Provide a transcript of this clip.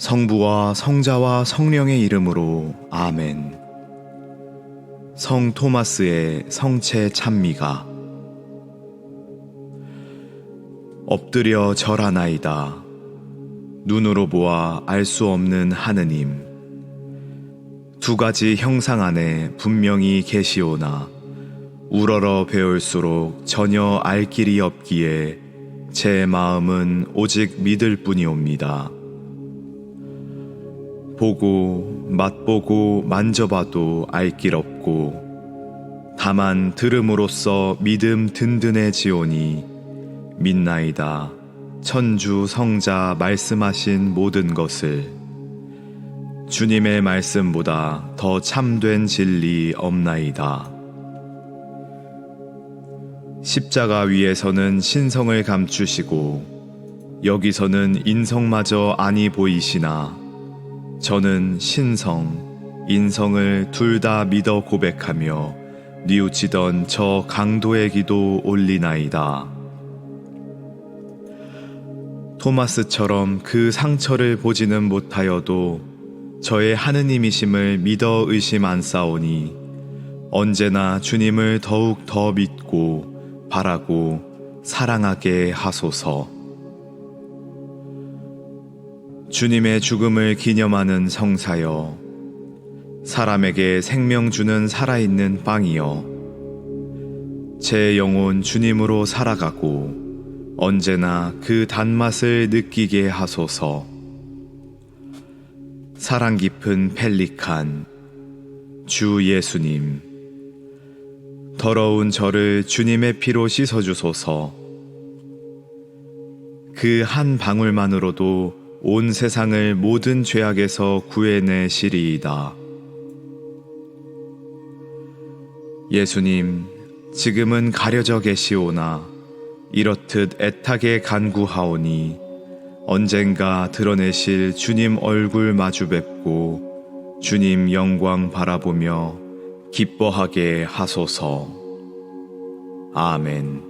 성부와 성자와 성령의 이름으로 아멘. 성 토마스의 성체 찬미가 엎드려 절하나이다. 눈으로 보아 알 수 없는 하느님. 두 가지 형상 안에 분명히 계시오나 우러러 배울수록 전혀 알 길이 없기에 제 마음은 오직 믿을 뿐이옵니다. 보고 맛보고 만져봐도 알 길 없고 다만 들음으로써 믿음 든든해지오니 믿나이다 천주 성자 말씀하신 모든 것을 주님의 말씀보다 더 참된 진리 없나이다. 십자가 위에서는 신성을 감추시고 여기서는 인성마저 아니 보이시나 저는 신성, 인성을 둘 다 믿어 고백하며 뉘우치던 저 강도의 기도 올리나이다. 토마스처럼 그 상처를 보지는 못하여도 저의 하느님이심을 믿어 의심 안 싸우니 언제나 주님을 더욱 더 믿고 바라고 사랑하게 하소서. 주님의 죽음을 기념하는 성사여, 사람에게 생명 주는 살아있는 빵이여, 제 영혼 주님으로 살아가고 언제나 그 단맛을 느끼게 하소서. 사랑 깊은 펠리칸, 주 예수님, 더러운 저를 주님의 피로 씻어주소서. 그 한 방울만으로도 온 세상을 모든 죄악에서 구해내시리이다. 예수님, 지금은 가려져 계시오나 이렇듯 애타게 간구하오니 언젠가 드러내실 주님 얼굴 마주 뵙고 주님 영광 바라보며 기뻐하게 하소서. 아멘.